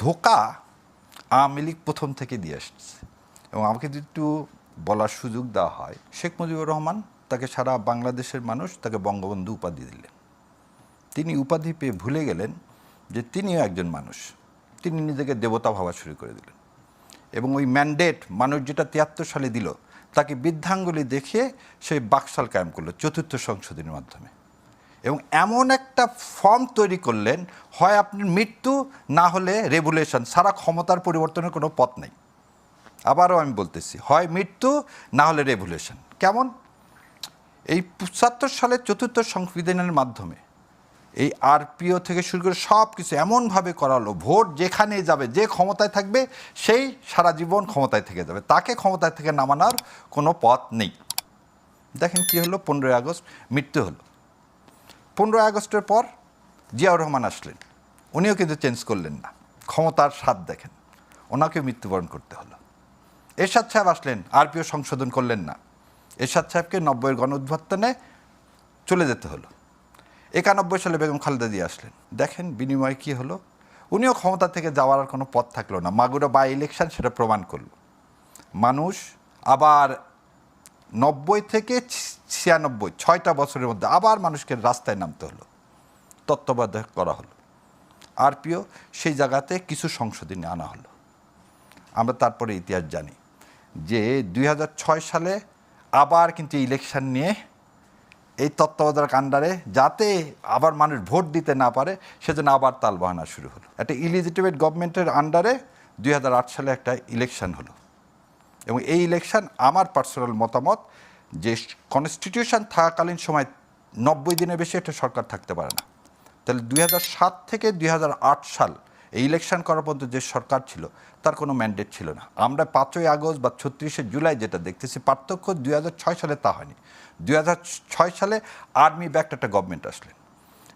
ধোকা আওয়ামী লীগ প্রথম থেকে দিয়ে আসছে। এবং আমাকে যদি একটু বলার সুযোগ দেওয়া হয়, শেখ মুজিবুর রহমান তাকে সারা বাংলাদেশের মানুষ তাকে বঙ্গবন্ধু উপাধি দিলেন। তিনি উপাধি পেয়ে ভুলে গেলেন যে তিনিও একজন মানুষ। তিনি নিজেকে দেবতা ভাবা শুরু করে দিলেন। এবং ওই ম্যান্ডেট মানুষ যেটা তিয়াত্তর সালে দিল, তাকে বৃদ্ধাঙ্গুলি দেখিয়ে সেই বাকশাল কায়েম করল চতুর্থ সংশোধনীর মাধ্যমে। এবং এমন একটা ফর্ম তৈরি করলেন, হয় আপনার মৃত্যু, না হলে রেভুলেশন। সারা ক্ষমতার পরিবর্তনের কোনো পথ নেই। আবারও আমি বলতেছি, হয় মৃত্যু, না হলে রেভুলেশন। কেমন? এই পঁচাত্তর সালের চতুর্থ সংবিধানের মাধ্যমে এই আরপিও থেকে শুরু করে সব কিছু এমনভাবে করালো, ভোট যেখানে যাবে, যে ক্ষমতায় থাকবে, সেই সারা জীবন ক্ষমতায় থেকে যাবে। তাকে ক্ষমতায় থেকে নামানোর কোনো পথ নেই। দেখেন কি হলো, পনেরোই আগস্ট, মৃত্যু হলো। পনেরোই আগস্টের পর জিয়াউর রহমান আসলেন। উনিও কিন্তু চেঞ্জ করলেন না। ক্ষমতার স্বাদ দেখেন। ওনাকেও মৃত্যুবরণ করতে হলো। এরশাদ সাহেব আসলেন আরপিও সংশোধন করলেন না। এরশাদ সাহেবকে নব্বইয়ের গণ উদ্ভাবনে চলে যেতে হলো। একানব্বই সালে বেগম খালেদা দিয়ে আসলেন। দেখেন বিনিময়ে কি হলো? উনিও ক্ষমতা থেকে যাওয়ার আর কোনো পথ থাকল না। মাগুরা বাই ইলেকশন সেটা প্রমাণ করল। মানুষ আবার নব্বই থেকে ছিয়ানব্বই, ছয়টা বছরের মধ্যে আবার মানুষকে রাস্তায় নামতে হলো, তত্ত্বাবধায়ক করা হলো। আরপিও সেই জায়গাতে কিছু সংশোধনী আনা হলো। আমরা তারপরে ইতিহাস জানি যে দুই হাজার ছয় সালে আবার কিন্তু ইলেকশন নিয়ে এই তত্ত্বাবধায়ক আন্ডারে যাতে আবার মানুষ ভোট দিতে না পারে, সেজন্য আবার তাল বাহানা শুরু হলো। একটা ইলিজিটিমেট গভর্নমেন্টের আন্ডারে দুই হাজার আট সালে একটা ইলেকশন হলো। এবং এই ইলেকশন আমার পার্সোনাল মতামত যে কনস্টিটিউশন থাকাকালীন সময় নব্বই দিনের বেশি একটা সরকার থাকতে পারে না। তাহলে দুই থেকে দুই হাজার আট সাল এই ইলেকশন করার পর্যন্ত যে সরকার ছিল, তার কোনো ম্যান্ডেট ছিল না। আমরা পাঁচই আগস্ট বা ছত্রিশে জুলাই যেটা দেখতেছি, পার্থক্য দুই হাজার ছয় সালে তা হয়নি। দুই হাজার ছয় সালে আর্মি ব্যাক্ট একটা গভর্নমেন্ট আসলেন।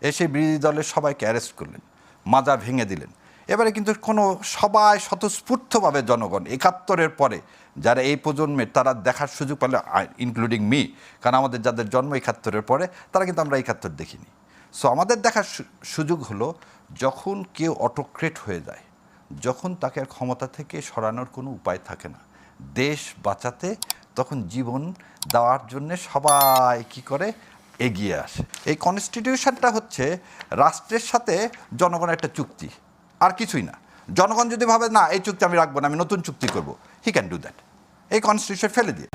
এসে বিরোধী দলের সবাইকে অ্যারেস্ট করলেন। মাজা ভেঙে দিলেন। এবারে কিন্তু কোনো সবাই স্বতঃস্ফূর্তভাবে জনগণ একাত্তরের পরে যারা এই প্রজন্মের, তারা দেখার সুযোগ পেলে ইনক্লুডিং মি কারণ আমাদের যাদের জন্ম একাত্তরের পরে, তারা কিন্তু আমরা একাত্তর দেখিনি। সো আমাদের দেখার সুযোগ হলো যখন কেউ অটোক্রেট হয়ে যায়, যখন তাকে ক্ষমতা থেকে সরানোর কোনো উপায় থাকে না, দেশ বাঁচাতে তখন জীবন দেওয়ার জন্য সবাই কি করে? এগিয়ে আসে। এই কনস্টিটিউশনটা হচ্ছে রাষ্ট্রের সাথে জনগণের একটা চুক্তি। আর কিছুই না। জনগণ যদি ভাবে না এই চুক্তি আমি রাখব না আমি নতুন চুক্তি করব হি ক্যান ডু দ্যাট এই কনস্টিটিউশন ফেলে দিয়ে।